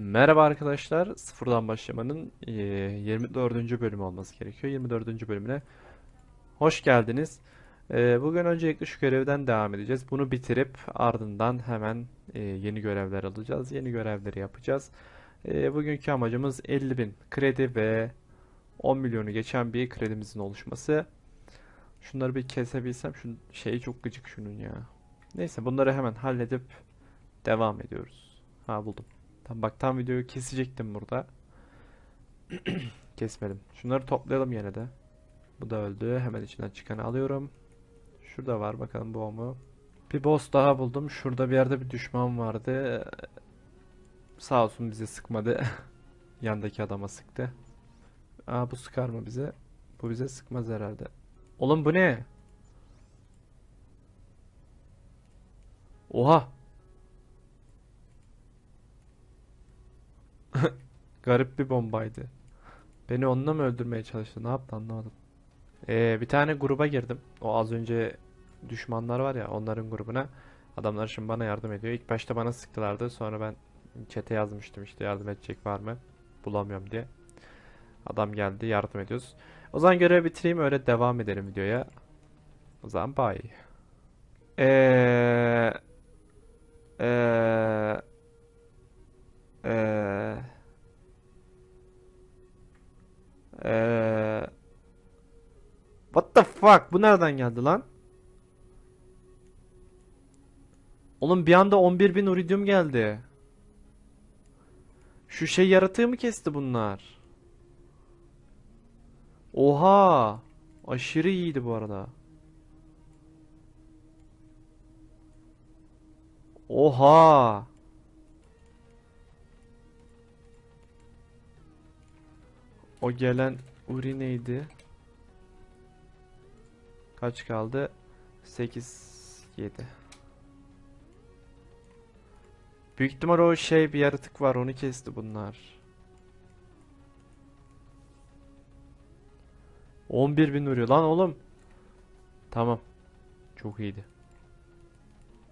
Merhaba arkadaşlar. Sıfırdan başlamanın eee, 24. bölümü olması gerekiyor. 24. bölümüne hoş geldiniz. Eee, bugün öncelikle şu görevden devam edeceğiz. Bunu bitirip ardından hemen eee, yeni görevler alacağız. Yeni görevleri yapacağız. Bugünkü amacımız 50.000 kredi ve 10 milyonu geçen bir kredimizin oluşması. Şunları bir kesebilsem. Şu şeyi çok gıcık şunun ya. Neyse bunları hemen halledip devam ediyoruz. Ha buldum. Tam bak tam videoyu kesecektim burada. Kesmedim. Şunları toplayalım yine de. Bu da öldü. Hemen içinden çıkanı alıyorum. Şurada var bakalım bu mu? Bir boss daha buldum. Şurada bir yerde bir düşman vardı. Sağ olsun bizi sıkmadı. Yandaki adama sıktı. Aa bu sıkar mı bize? Bu bize sıkmaz herhalde. Oğlum bu ne? Oha! Garip bir bombaydı. Beni onunla mı öldürmeye çalıştı? Ne yaptı anlamadım. Ee, bir tane gruba girdim. O az önce düşmanlar var ya onların grubuna. Adamlar şimdi bana yardım ediyor. İlk başta bana sıktılardı. Sonra ben chat'e yazmıştım işte yardım edecek var mı? Bulamıyorum diye. Adam geldi yardım ediyoruz. O zaman görevi bitireyim öyle devam edelim videoya. O zaman bye. Eee... Eee... What the fuck? Bu nereden geldi lan? Oğlum bir anda 11.000 iridium geldi. Şu şey yaratığı mı kesti bunlar? Oha! Aşırı iyiydi bu arada. Oha! O gelen Uri neydi? Kaç kaldı? 8 7. Büyük ihtimal o şey bir yaratık var onu kesti bunlar. 11 bin vuruyor lan oğlum. Tamam. Çok iyiydi.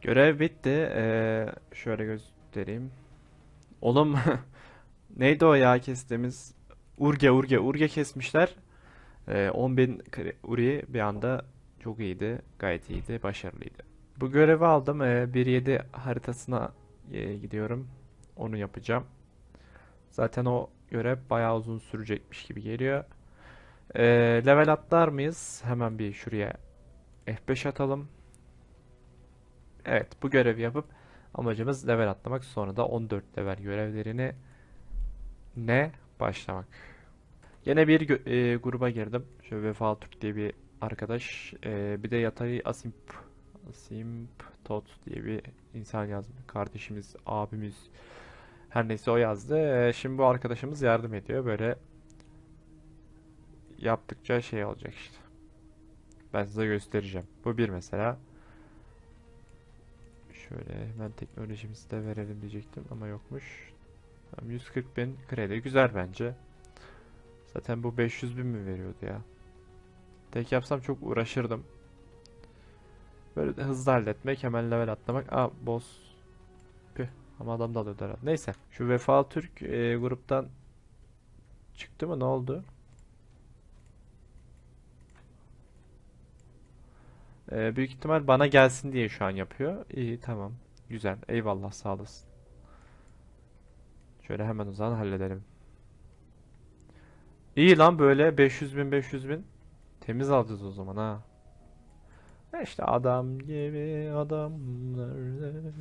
Görev bitti. Ee, şöyle göstereyim. Oğlum neydi o ya kestiğimiz? Urge Urge Urge kesmişler. Ee, 10.000 kre- Uri bir anda çok iyiydi. Gayet iyiydi. Başarılıydı. Bu görevi aldım. Ee, 1.7 haritasına e, gidiyorum. Onu yapacağım. Zaten o görev bayağı uzun sürecekmiş gibi geliyor. Ee, level atlar mıyız? Hemen bir şuraya F5 atalım. Evet bu görevi yapıp amacımız level atlamak. Sonra da 14 level görevlerini ne başlamak. Yine bir e, gruba girdim. Şöyle Vefa Türk diye bir arkadaş. E, bir de Yatay Asimp Asimp Tot diye bir insan yazmış. Kardeşimiz, abimiz. Her neyse o yazdı. E, şimdi bu arkadaşımız yardım ediyor. Böyle yaptıkça şey olacak işte. Ben size göstereceğim. Bu bir mesela. Şöyle hemen teknolojimizi de verelim diyecektim ama yokmuş. Tamam, 140 bin kredi. Güzel bence. Zaten bu 500 bin mi veriyordu ya? Tek yapsam çok uğraşırdım. Böyle hızlı halletmek, hemen level atlamak. Aa boss. Püh. Ama adam da alıyordu herhalde. Neyse. Şu Vefa Türk e, gruptan çıktı mı? Ne oldu? E, büyük ihtimal bana gelsin diye şu an yapıyor. İyi tamam. Güzel. Eyvallah sağ olasın. Şöyle hemen o zaman halledelim. İyi lan böyle 500 bin 500 bin. Temiz alacağız o zaman ha. E işte adam gibi adamlar.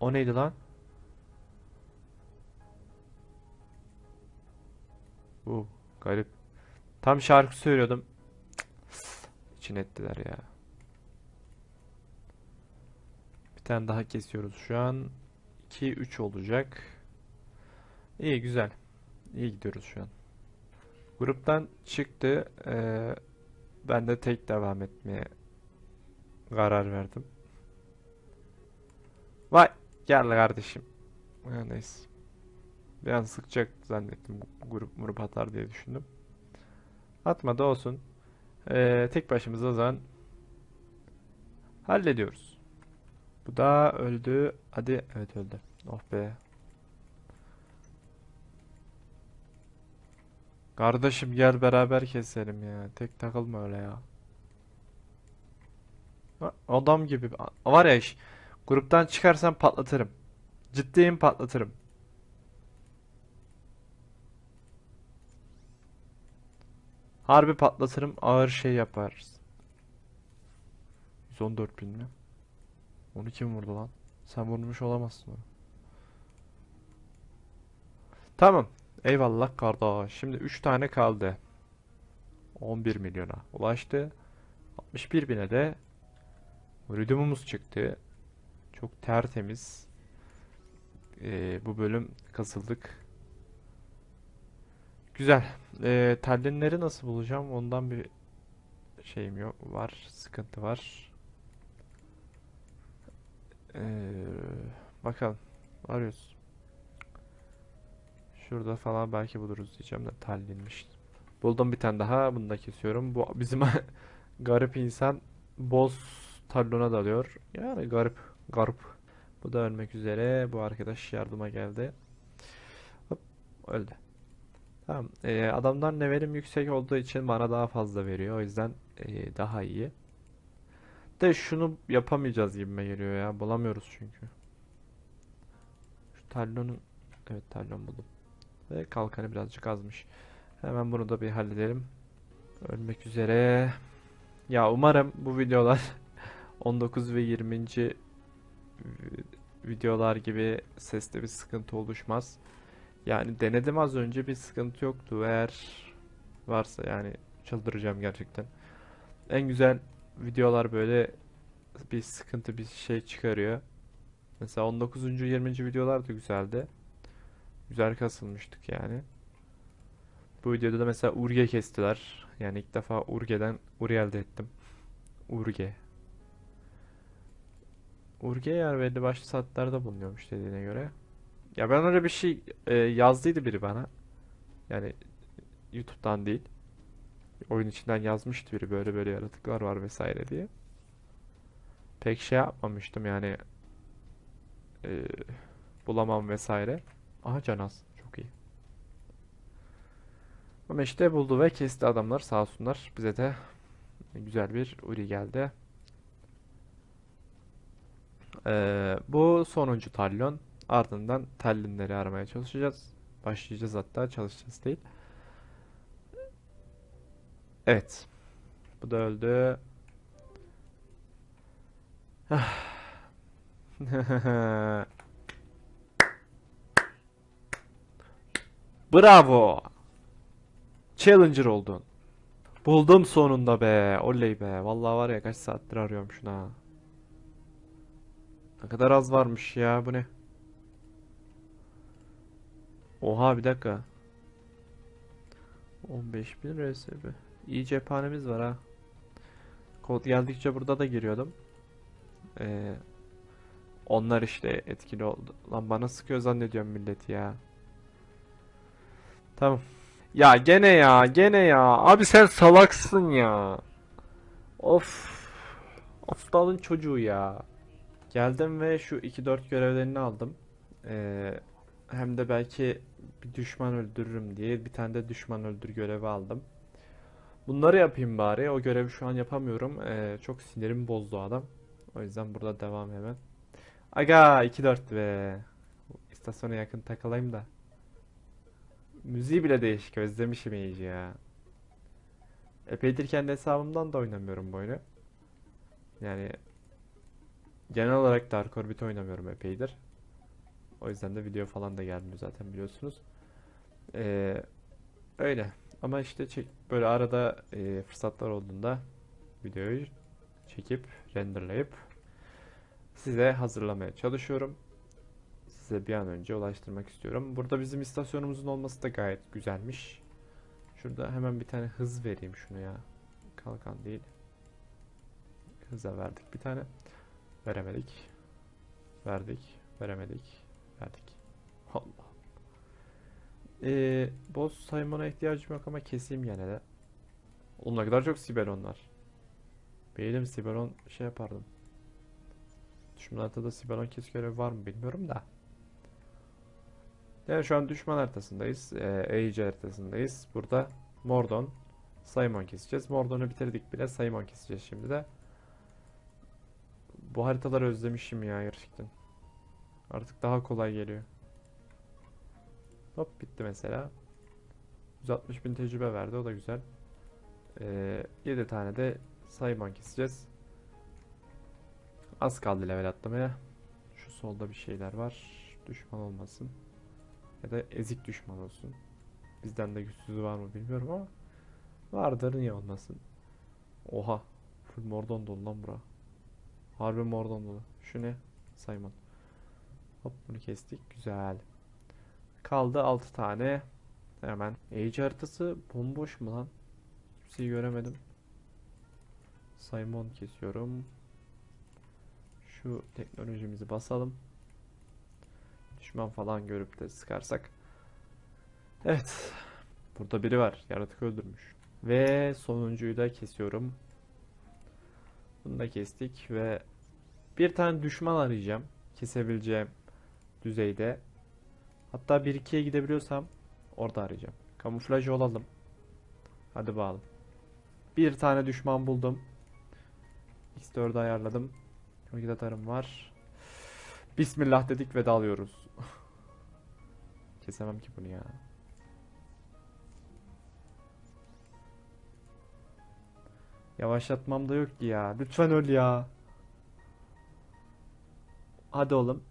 O neydi lan? Bu garip. Tam şarkı söylüyordum. İçin ettiler ya. Bir tane daha kesiyoruz şu an. 2 3 olacak. İyi güzel. İyi gidiyoruz şu an. Gruptan çıktı. Ee, ben de tek devam etmeye karar verdim. Vay gel kardeşim. Ha, neyse. Bir an sıkacak zannettim. Grup murup atar diye düşündüm. Atmadı olsun. Ee, tek başımıza o zaman hallediyoruz. Bu da öldü. Hadi evet öldü. Oh be. Kardeşim gel beraber keselim ya. Tek takılma öyle ya. Adam gibi. Var ya iş. Gruptan çıkarsan patlatırım. Ciddiyim patlatırım. Harbi patlatırım. Ağır şey yaparız. 114 bin mi? Onu kim vurdu lan? Sen vurmuş olamazsın onu. Tamam. Eyvallah kardeş. Şimdi 3 tane kaldı. 11 milyona ulaştı. 61 bine de Iridium'umuz çıktı. Çok tertemiz. Ee, bu bölüm kasıldık. Güzel. Ee, tellinleri nasıl bulacağım? Ondan bir şeyim yok. Var. Sıkıntı var. Ee, bakalım. Arıyoruz. Şurada falan belki buluruz diyeceğim de tellinmiş. Buldum bir tane daha. Bunu da kesiyorum. Bu bizim garip insan boz tallona dalıyor. Yani garip. Garip. Bu da ölmek üzere. Bu arkadaş yardıma geldi. Hop, öldü. Tamam. Ee, adamlar levelim yüksek olduğu için bana daha fazla veriyor. O yüzden ee, daha iyi. De şunu yapamayacağız gibime geliyor ya. Bulamıyoruz çünkü. Şu tallonun evet tallon buldum. Ve kalkanı birazcık azmış. Hemen bunu da bir halledelim. Ölmek üzere. Ya umarım bu videolar 19 ve 20. videolar gibi seste bir sıkıntı oluşmaz. Yani denedim az önce bir sıkıntı yoktu. Eğer varsa yani çıldıracağım gerçekten. En güzel videolar böyle bir sıkıntı bir şey çıkarıyor. Mesela 19. 20. videolar da güzeldi. Güzel kasılmıştık yani. Bu videoda da mesela Urge kestiler. Yani ilk defa Urge'den Uri elde ettim. Urge. Urge yer belli başlı saatlerde bulunuyormuş dediğine göre. Ya ben öyle bir şey e, yazdıydı biri bana. Yani YouTube'dan değil. Oyun içinden yazmıştı biri böyle böyle yaratıklar var vesaire diye. Pek şey yapmamıştım yani e, bulamam vesaire. Aha Canaz çok iyi. Ama işte buldu ve kesti adamlar sağ olsunlar. Bize de güzel bir Uri geldi. Ee, bu sonuncu tallon. Ardından tellinleri aramaya çalışacağız. Başlayacağız hatta çalışacağız değil. Evet. Bu da öldü. Bravo. Challenger oldun. Buldum sonunda be. Oley be. Vallahi var ya kaç saattir arıyorum şuna. Ne kadar az varmış ya bu ne? Oha bir dakika. 15.000 RSB. İyi cephanemiz var ha. Kod geldikçe burada da giriyordum. Ee, onlar işte etkili oldu. Lan bana sıkıyor zannediyorum millet ya. Tamam. Ya gene ya gene ya. Abi sen salaksın ya. Of. Aptalın çocuğu ya. Geldim ve şu 2-4 görevlerini aldım. Ee, hem de belki bir düşman öldürürüm diye bir tane de düşman öldür görevi aldım. Bunları yapayım bari. O görevi şu an yapamıyorum. Ee, çok sinirim bozdu adam. O yüzden burada devam hemen. Aga 2-4 ve istasyona yakın takılayım da. Müziği bile değişik. Özlemişim iyice ya. Epeydir kendi hesabımdan da oynamıyorum bu oyunu. Yani genel olarak Dark Orbit oynamıyorum epeydir. O yüzden de video falan da gelmiyor zaten biliyorsunuz. Ee, öyle. Ama işte çek, böyle arada e, fırsatlar olduğunda videoyu çekip renderlayıp size hazırlamaya çalışıyorum. Size bir an önce ulaştırmak istiyorum. Burada bizim istasyonumuzun olması da gayet güzelmiş. Şurada hemen bir tane hız vereyim şunu ya. Kalkan değil. Hıza verdik bir tane. Veremedik. Verdik. Veremedik. Verdik. Allah. Ee, boss saymana ihtiyacım yok ama keseyim gene de. Oğlum kadar çok Sibelon var. Beynim Sibelon şey yapardım. Düşman haritada Sibelon kes görevi var mı bilmiyorum da. Yani şu an düşman haritasındayız. Ee, Age haritasındayız. Burada Mordon, Saymon keseceğiz. Mordon'u bitirdik bile. Saymon keseceğiz şimdi de. Bu haritaları özlemişim ya gerçekten. Artık daha kolay geliyor. Hop bitti mesela. 160 bin tecrübe verdi. O da güzel. Ee, 7 tane de Saymon keseceğiz. Az kaldı level atlamaya. Şu solda bir şeyler var. Düşman olmasın. Ya da ezik düşman olsun. Bizden de güçsüzü var mı bilmiyorum ama vardır niye olmasın. Oha. Full mordon dolu lan bura. Harbi mordon dolu. Şu ne? Simon. Hop bunu kestik. Güzel. Kaldı 6 tane. Hemen. Age haritası bomboş mu lan? Şey göremedim. Simon kesiyorum. Şu teknolojimizi basalım. Düşman falan görüp de sıkarsak. Evet. Burada biri var. Yaratık öldürmüş. Ve sonuncuyu da kesiyorum. Bunu da kestik ve bir tane düşman arayacağım. Kesebileceğim düzeyde. Hatta 1-2'ye gidebiliyorsam orada arayacağım. Kamuflaj olalım. Hadi bakalım. Bir tane düşman buldum. X4'ü ayarladım. Hareket atarım var. Bismillah dedik ve dalıyoruz. Kesemem ki bunu ya. Yavaşlatmam da yok ki ya. Lütfen öl ya. Hadi oğlum.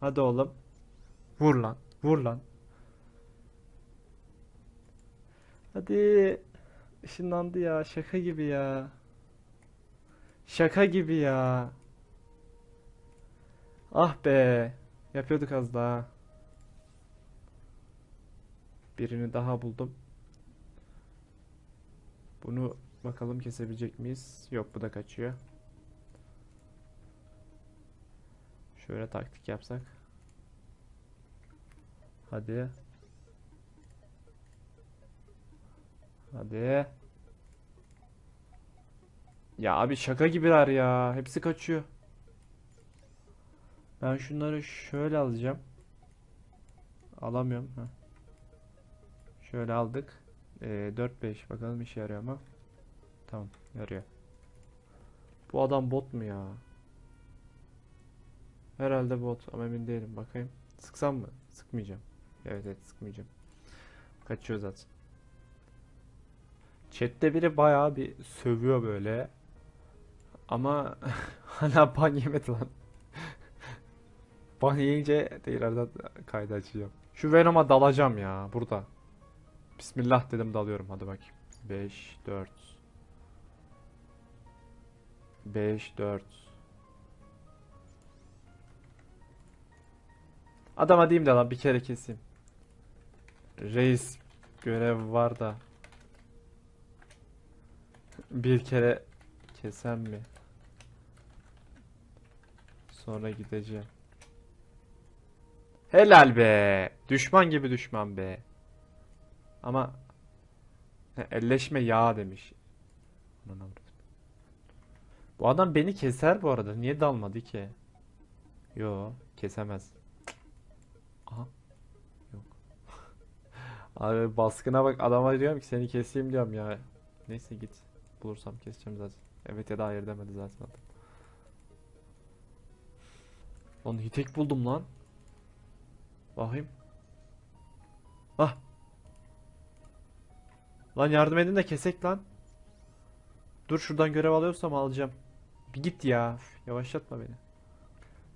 Hadi oğlum. Vur lan. Vur lan. Hadi. Işınlandı ya. Şaka gibi ya. Şaka gibi ya. Ah be. Yapıyorduk az daha. Birini daha buldum. Bunu bakalım kesebilecek miyiz? Yok bu da kaçıyor. Şöyle taktik yapsak. Hadi. Hadi. Ya abi şaka gibiler ya. Hepsi kaçıyor. Ben şunları şöyle alacağım. Alamıyorum. Ha. Şöyle aldık. Ee, 4-5 bakalım işe yarıyor mu? Tamam yarıyor. Bu adam bot mu ya? Herhalde bot ama emin değilim. Bakayım. Sıksam mı? Sıkmayacağım. Evet evet sıkmayacağım. Kaçıyor zaten. Chat'te biri bayağı bir sövüyor böyle. Ama hala ban yemedi lan. Ban yiyince tekrardan kaydı açacağım. Şu Venom'a dalacağım ya burada. Bismillah dedim dalıyorum hadi bakayım. 5 4 5 4 Adama diyeyim de lan bir kere keseyim. Reis görev var da. Bir kere kesem mi? Sonra gideceğim. Helal be. Düşman gibi düşman be. Ama elleşme ya demiş. Bu adam beni keser bu arada. Niye dalmadı ki? Yo, kesemez. Aha. Yok. Abi baskına bak adama diyorum ki seni keseyim diyorum ya. Neyse git. Bulursam keseceğim zaten. Evet ya da hayır demedi zaten adam. Lan hitek buldum lan. Bakayım. Ah. Lan yardım edin de kesek lan. Dur şuradan görev alıyorsam alacağım. Bir git ya. Yavaşlatma beni.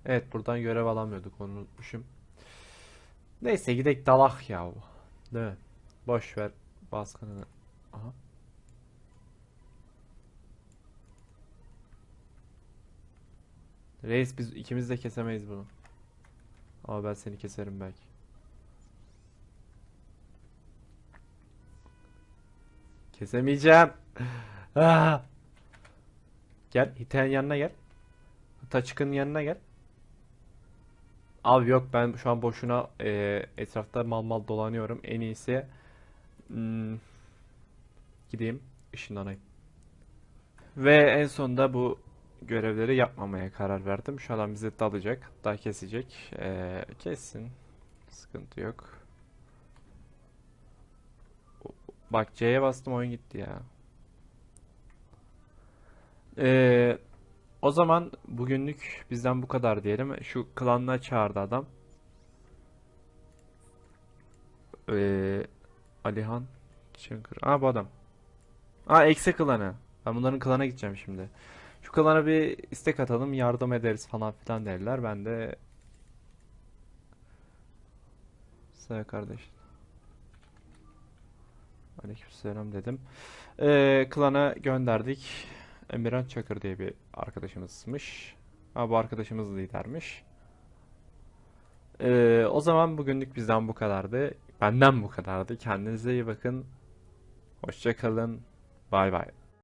Evet buradan görev alamıyorduk onu unutmuşum. Neyse gidek dalak ya. Değil mi? Boş ver baskınını. Aha. Reis biz ikimiz de kesemeyiz bunu. Ama ben seni keserim belki. Kesemeyeceğim. Ah. Gel Hiten yanına gel. Taçık'ın yanına gel. Abi yok ben şu an boşuna e, etrafta mal mal dolanıyorum. En iyisi hmm, gideyim ışınlanayım. Ve en sonunda bu görevleri yapmamaya karar verdim. Şu an bizi dalacak. Daha kesecek. E, kessin. Sıkıntı yok. Bak C'ye bastım oyun gitti ya. Ee, o zaman bugünlük bizden bu kadar diyelim. Şu klanına çağırdı adam. Ee, Alihan Çınkır. Aa bu adam. Aa Ekse klanı. Ben bunların klana gideceğim şimdi. Şu klana bir istek atalım yardım ederiz falan filan derler. Ben de Selam kardeş. Aleykümselam dedim. Ee, klana gönderdik. Emirhan Çakır diye bir arkadaşımızmış. Ha, bu arkadaşımız lidermiş. Ee, o zaman bugünlük bizden bu kadardı. Benden bu kadardı. Kendinize iyi bakın. Hoşça kalın. Bay bay.